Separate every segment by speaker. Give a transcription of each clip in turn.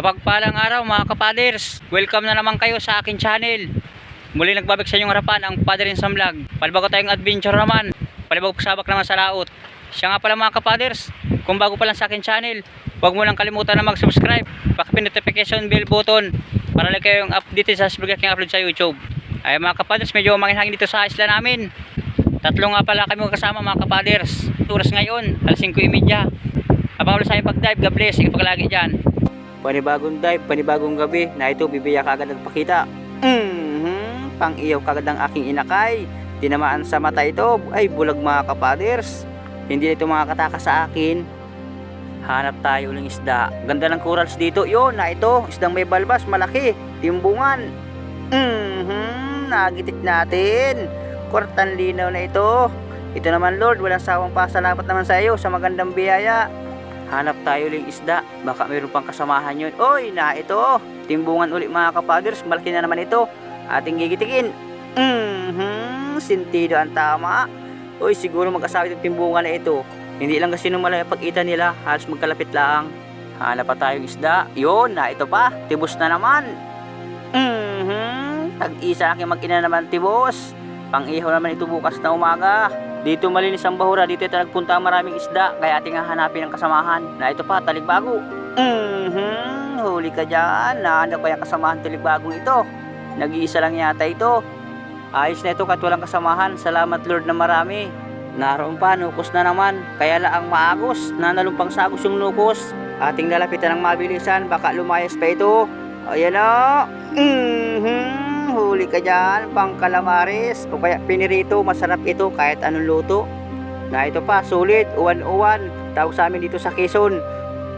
Speaker 1: Kapagpalang araw mga kapaders, welcome na naman kayo sa akin channel. Muli nagbabalik sa inyong harapan ang Father in Sam Vlog. Palibago tayong adventure naman, palibago pasabak naman sa laot. Siya nga pala mga kapaders, kung bago pa lang sa akin channel, huwag mo lang kalimutan na mag-subscribe, pakipin notification bell button para lang kayong update sa vlog aking upload sa YouTube. Ay mga kapaders, medyo manginhangin dito sa isla namin. Tatlo nga pala kami kasama mga kapaders. Oras ngayon, alas 5.30. Habang wala sa aking pag-dive, God bless, ipaglagi dyan. Panibagong dive, panibagong gabi na ito bibiyak agad nagpakita. Mhm, pang iyaw kagad ang aking inakay. Tinamaan sa mata ito, ay bulag mga kapaders. Hindi ito makakataka sa akin. Hanap tayo ng isda. Ganda ng corals dito. Yun, na ito, isdang may balbas, malaki, timbungan. Mhm, nagitik natin. Kwartan linaw na ito. Ito naman Lord, walang sawang pasalamat naman sa iyo sa magandang biyaya. Hanap tayo uling isda. Baka mayroon pang kasamahan yun. Oy, na ito. Timbungan ulit mga kapaders. Malaki na naman ito. Ating gigitikin. Mhm, sintido ang tama. Oy, siguro mag-asawa itong timbungan na ito. Hindi lang kasi nung malaki pag-ita nila. Halos magkalapit lang. Hanap pa tayong isda. Yun, na ito pa. Tibos na naman. Mhm, tag-isa aking mag-ina naman tibos. Pang-ihaw naman ito bukas na umaga. Dito malinis ang bahura, dito ito nagpunta ang maraming isda, kaya ating hahanapin ang kasamahan. Na ito pa, taligbago. Mhm, huli ka dyan. Nahanap pa yung kasamahan taligbagong ito. Nag-iisa lang yata ito. Ayos na ito kahit walang kasamahan. Salamat Lord na marami. Naroon pa, nukos na naman. Kaya lang ang maagos, nanalumpang sagos yung nukos. Ating lalapitan ng mabilisan, baka lumayas pa ito. Ayan na. Mhm, huli ka dyan, pang calamares. O kaya pinirito, masarap ito kahit anong luto. Na ito pa, sulit, uwan-uwan. Tawag sa amin dito sa Quezon.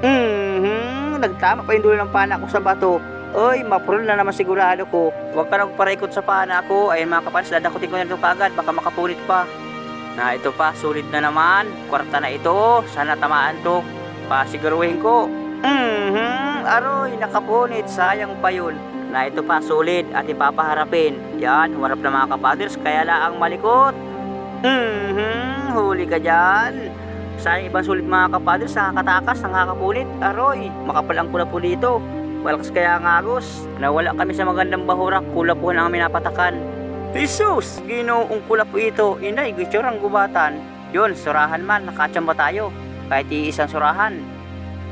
Speaker 1: Mhm, nagtama pa yung dulo ng pana ko sa bato. Oy, maprol na naman sigurado ko. Huwag ka nang paraikot sa pana ko. Ayun mga kapans, dadakutin ko na ito kagad. Baka makapunit pa. Na ito pa, sulit na naman. Kwarta na ito. Sana tamaan to. Pasiguruhin ko. Mhm, aroy, nakapunit. Sayang pa yun. Na ito pa, sulit at ipapaharapin. Yan, humarap na mga kapaders. Kaya laang malikot. Mhm, huli ka dyan. Sayang ibang sulit mga kapaders. Nakakatakas, nakakapunit. Aroy, makapalang pula po dito. Malakas kaya ang agos. Nawala kami sa magandang bahura. Kulapuhan ang aming napatakan. Jesus! Ginoong kula po ito. Inay, gitsurang gubatan. Yun, surahan man. Nakachamba tayo. Kahit iisang surahan.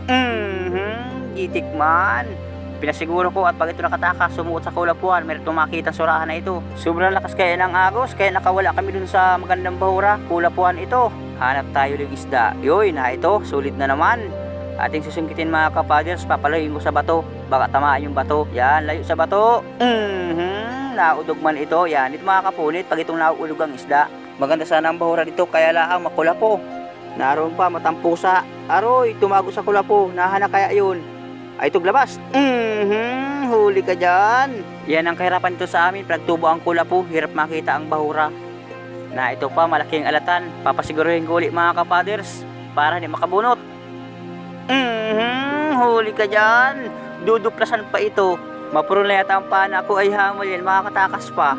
Speaker 1: Mhm, gitik man. Pinasiguro ko at pag ito nakatakas, sumuot sa kulapuan, meron makita surahan na ito. Sobrang lakas kaya ng agos, kaya nakawala kami dun sa magandang bahura. Kulapuan ito. Hanap tayo ng isda. Yoy, na ito, sulit na naman. Ating susungkitin mga kapaders, papalayin ko sa bato. Baka tamaan yung bato. Yan, layo sa bato. Mhm, naudog man ito. Yan, ito mga kapunit, pag itong nauulog ang isda. Maganda sana ang bahura dito, kaya lang makula po. Naroon pa, matampusa. Aroy, tumago sa kulapo. Nahana kaya yun. Ay, itong labas. Mhm, huli ka dyan. Yan ang kahirapan ito sa amin. Pinagtubo ang kulapo, hirap makita ang bahura. Na ito pa, malaking alatan. Papasiguruhin ko ulit mga kapaders para hindi makabunot. Mhm, huli ka dyan. Duduplasan pa ito. Mapuro na yata ang pana ko ay hamol yan, makakatakas pa.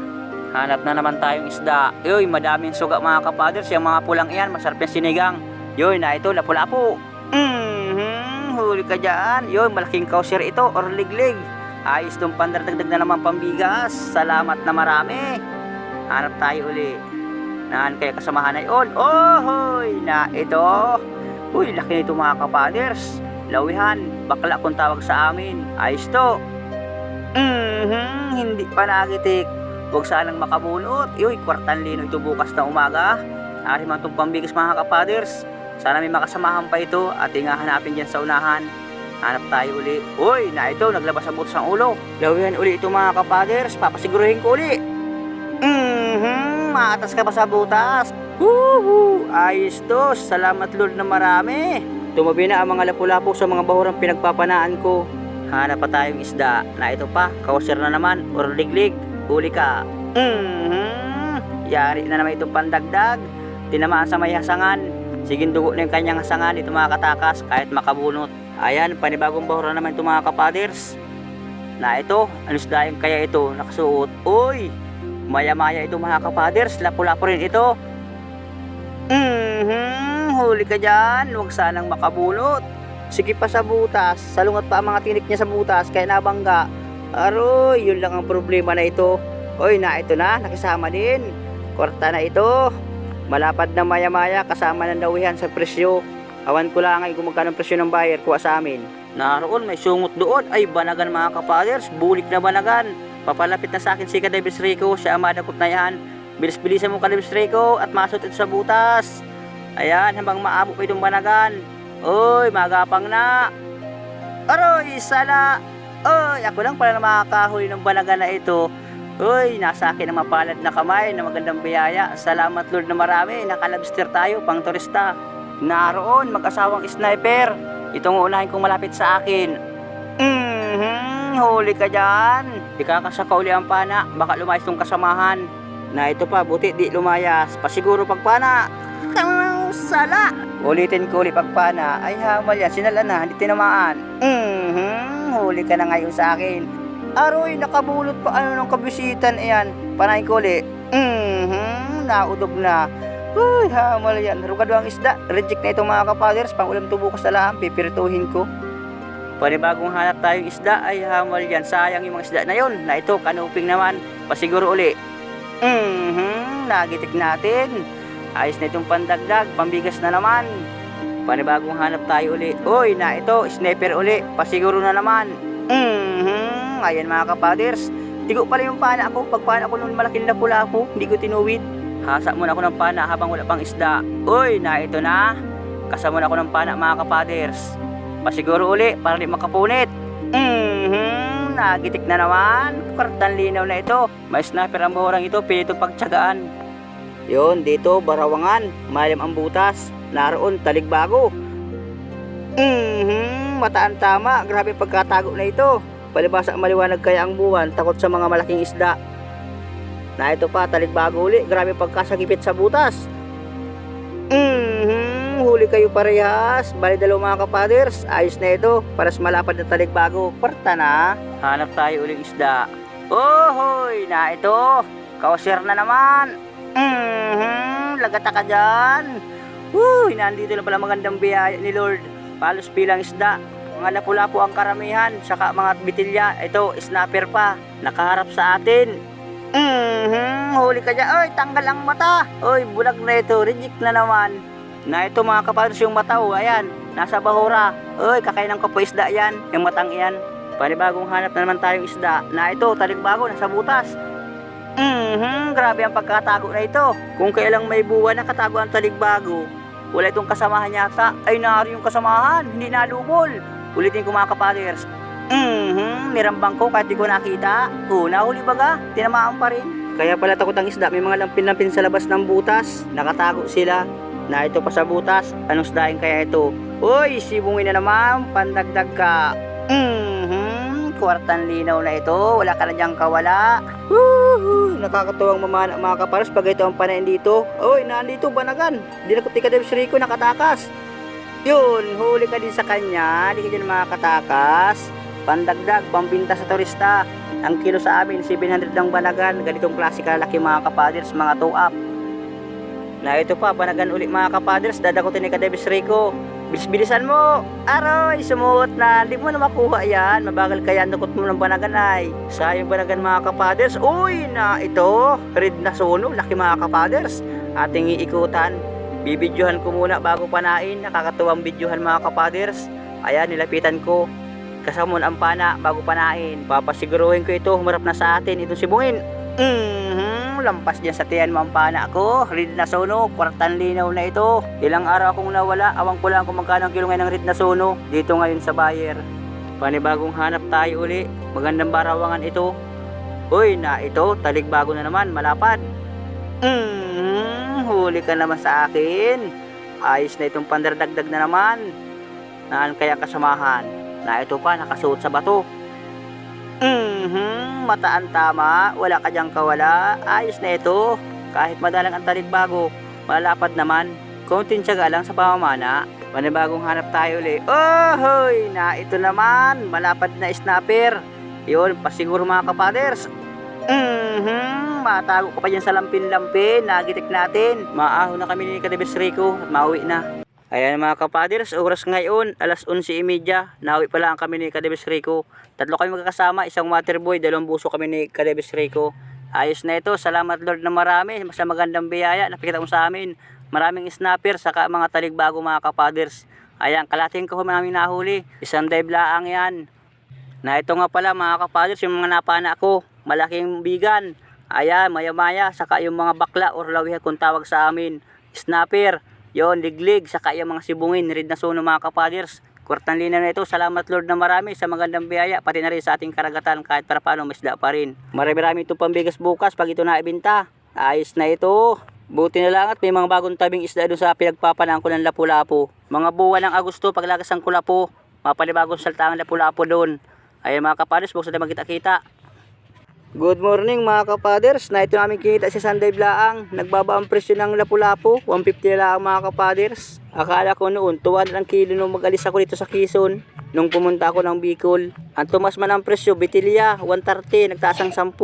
Speaker 1: Hanap na naman tayong isda. Yoy, madaming suga mga kapaders. Yung mga pulang iyan, masarap yung sinigang. Yoy, na ito, lapu-lapu. Mhm, huli ka dyan. Yoy, malaking kausir ito, or liglig. Ayos tong pandardagdag na naman pambigas. Salamat na marami. Hanap tayo uli. Naan kaya kasamahan na yun. Oh, hoy, na ito. Uy, laki nito mga kapaders. Lawihan, bakla kung tawag sa amin. Ayos to. Mhm, hindi pa nagitik. Huwag sanang makabunot. Uy, kwartan lino ito bukas na umaga. Ari man itong pambigas mga kapaders. Sana may makasamahan pa ito at hanapin dyan sa unahan. Hanap tayo uli. Uy, na ito, naglabas ang butos ng ulo. Lawihan uli ito mga kapaders. Papasiguruhin ko uli. Mhm, maatas ka pa sa butas. Woohoo! Ayos to. Salamat Lord na marami. Tumabi na ang mga lapu-lapu sa mga bahurang pinagpapanaan ko. Hanap pa tayong isda na ito pa, kausir na naman, or liglig, huli ka. Mhm. Yari na naman itong pandagdag. Tinamaan sa may hasangan. Siging dugo na yung kanyang hasangan, ito mga katakas, kahit makabunot. Ayan, panibagong bahura naman ito mga kapaders. Na ito, isda yung kaya ito, nakasuot. Uy, maya-maya ito mga kapaders, lapu-lapu rin ito. Mhm, huli ka dyan, huwag sanang makabunot. Sige pa sa butas, salungat pa ang mga tinik niya sa butas, kaya nabangga. Aroy, yun lang ang problema na ito. Oy, na ito na, nakisama din. Kwarta na ito. Malapad na maya-maya kasama ng dawihan sa presyo. Awan ko lang ay kung magkano ang presyo ng buyer kuha sa amin. Naroon, may sungot doon. Ay, banagan mga kapaders. Bulik na banagan. Papalapit na sa akin si Kadebis Rico. Siya ang madakot na yan. Bilis-bilisan mo Kadebis Rico at masot ito sa butas. Ayan, habang maabot pa itong banagan. Uy, magapang na. Aroy, sala. Uy, ako lang pala na makakahuli ng banagan na ito. Uy, nasa akin ang mapalad na kamay na magandang biyaya. Salamat Lord na marami. Nakalabster tayo, pang turista. Naroon, mag-asawang sniper. Itong unahin kong malapit sa akin. Mhm, huli ka dyan. Ikakasa ka uli ang pana. Baka lumayas tong kasamahan. Na ito pa, buti di lumayas. Pasiguro pagpana. Tang sala. Ulitin ko uli pagpana. Ay hamal yan, sinala na, hindi tinamaan. Mhm, huli ka na ngayon sa akin. Aroy, nakabulot pa ano ng kabisitan iyan. Panahin ko uli. Mhm, naudog na. Uy, hamal yan. Rugado ang isda. Reject na itong mga kapaders. Pang ulam tubo ko sa laham. Pipirituhin ko. Panibagong hanap tayong isda ay hamal yan. Sayang yung mga isda na yon. Na ito, kanuping naman. Pasiguro uli. Mhm, nagitik natin. Ayos na itong pandagdag. Pambigas na naman. Panibagong hanap tayo uli. Uy, na ito, sniper uli. Pasiguro na naman. Mhm, ayan mga kapaders. Tigo pala yung pana ako. Pag pana ako nung malaking na pula ako, hindi ko tinuwid. Hasa muna ako ng pana habang wala pang isda. Uy, na ito na. Kasama na ako ng pana mga kapaders. Pasiguro uli para di makapunit. Mhm, nagitik na naman. Kartan linaw na ito. May sniper ang bahurang ito, pinitong pagtsagaan. Yon, dito, barawangan. Malim ang butas. Naroon, taligbago. Mhm, mataan tama. Grabe pagkatago na ito. Palibasa maliwanag kaya ang buwan, takot sa mga malaking isda. Na ito pa, taligbago uli. Grabe pagkasagipit sa butas. Mhm, huli kayo parehas. Bali dalawa mga kapaders. Ayos na ito. Paras malapad na taligbago. Parta na. Hanap tayo uling isda. Ohoy, na ito. Kausir na naman. Mhm, lagata ka dyan. Uy, nandito na pala magandang biyaya ni Lord. Palos bilang isda. Mga lapu-lapu ang karamihan, saka mga bitilya. Ito, snapper pa. Nakaharap sa atin. Mhm, huli ka dyan. Oy, tanggal ang mata. Oy, bulag na ito. Reject na naman. Na ito mga kapalos yung mata. Oh, ayan, nasa bahura. Oy, kakain ng kapo isda yan. Yung matang yan. Panibagong hanap na naman tayong isda. Na ito, taligbago, nasa butas. Mhm, grabe ang pagkatago na ito. Kung kailang may buwan nakatago ang taligbago, wala itong kasamahan yata. Ay, nari yung kasamahan. Hindi nalubol. Ulitin ko mga kapaders. Mhm, nirambang ko kahit di ko nakita. Oh, nahuli baga. Tinamaan pa rin. Kaya pala takot ang isda. May mga lampin-lampin sa labas ng butas. Nakatago sila. Na ito pa sa butas. Anong isdain kaya ito? Uy, sibungin na naman. Pandagdag ka. Mhm, kwartan linaw na ito. Wala ka na diyang kawala. Woohoo! Nakakatuwang mamana mga kaparos pag ito ang panain dito. Oy, nandito banagan. Di na ko tika Devs Rico nakatakas. Yun, huli ka din sa kanya. Di ka dyan makakatakas. Pandagdag, pambinta sa turista. Ang kilo sa amin, 700 ng banagan. Ganitong klase kalaki mga kapaders, mga toe up. Na ito pa, banagan ulit mga kapaders. Dadakutin ni Kadebis Rico. Bilis-bilisan mo. Aroy, sumuot na. Hindi mo na makuha yan. Mabagal kaya ang dukot mo ng banagan ay. Sayang banagan mga kapaders. Uy, na ito. Red na suno. Laki mga kapaders. Ating iikutan. Bibidyohan ko muna bago panain. Nakakatuwang bidyohan mga kapaders. Ayan, nilapitan ko. Kasamon ang pana bago panain. Papasiguruhin ko ito. Humarap na sa atin. Itong sibungin. Mhm, lampas dyan sa tiyan mo ang pana ko. Red na suno, kwartan linaw na ito. Ilang araw akong nawala, awang ko lang kung magkano ang kilo ngayon ng red na suno. Dito ngayon sa buyer. Panibagong hanap tayo uli. Magandang barawangan ito. Uy, na ito, taligbago na naman, malapad. Mhm, huli ka naman sa akin. Ayos na itong pandardagdag na naman. Naan kaya kasamahan? Na ito pa, nakasuot sa bato. Mhm, mataan tama, wala ka diyang kawala, ayos na ito. Kahit madalang ang taligbago, malapad naman. Konting tiyaga lang sa pamamana. Panibagong hanap tayo uli. Oh, hoy, na ito naman, malapad na snapper. Yun, pasiguro mga kapaders. Mhm, matago ko pa dyan sa lampin-lampin, nagitik natin. Maaho na kami ni Kadebes Rico at mauwi na. Ayan mga kapaders, oras ngayon, alas 11.30. Nawi pa lang kami ni Kadebes Rico. Tatlo kami magkakasama, isang waterboy, dalawang buso kami ni Kadebes Rico. Ayos na ito, salamat Lord na marami sa magandang biyaya. Napikita mo sa amin, maraming snapper, saka mga taligbago mga kapaders. Ayan, kalating ko namin nahuli. Isang dive laang yan. Na ito nga pala mga kapaders, yung mga napana ko, malaking bigan. Ayan, maya-maya, saka yung mga bakla or lawihan kung tawag sa amin. Snapper, yon liglig, saka yung mga sibungin, red na suno mga kapaders. Kwartang linaw na ito, salamat Lord na marami sa magandang biyaya, pati na rin sa ating karagatan kahit para paano masda pa rin. Marami-rami itong pambigas bukas pag ito naibinta. Ayos na ito. Buti na lang at may mga bagong tabing isda doon sa pinagpapanaan ko ng Lapu-Lapu. Mga buwan ng Agosto, paglagas ng Kulapo, mapanibagong salta ang Lapu-Lapu doon. Ayan mga kapaders, buksan na magkita-kita. Good morning mga kapaders. Na ito namin kinita sa Sunday Blaang. Nagbaba ang presyo ng lapu-lapu. 150 na lang mga kapaders. Akala ko noon, tuwan lang kilo nung mag-alis ako dito sa Quezon. Nung pumunta ako ng Bicol. Ang tumas man ang presyo, Bitilya, 130, nagtaas ang 10.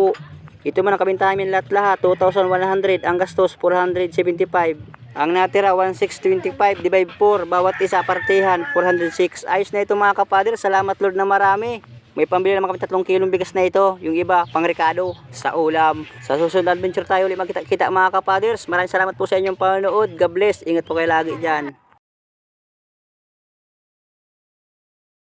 Speaker 1: Ito man ang kabintahan namin lahat-lahat, 2,100. Ang gastos, 475. Ang natira, 1,625 divide 4. Bawat isa partihan, 406. Ayos na ito mga kapaders. Salamat Lord na marami. May pambili naman kami tatlong kilong bigas na ito. Yung iba, pang rekado sa ulam. Sa susunod adventure tayo ulit magkita-kita mga kapaders. Maraming salamat po sa inyong panonood. God bless. Ingat po kayo lagi dyan.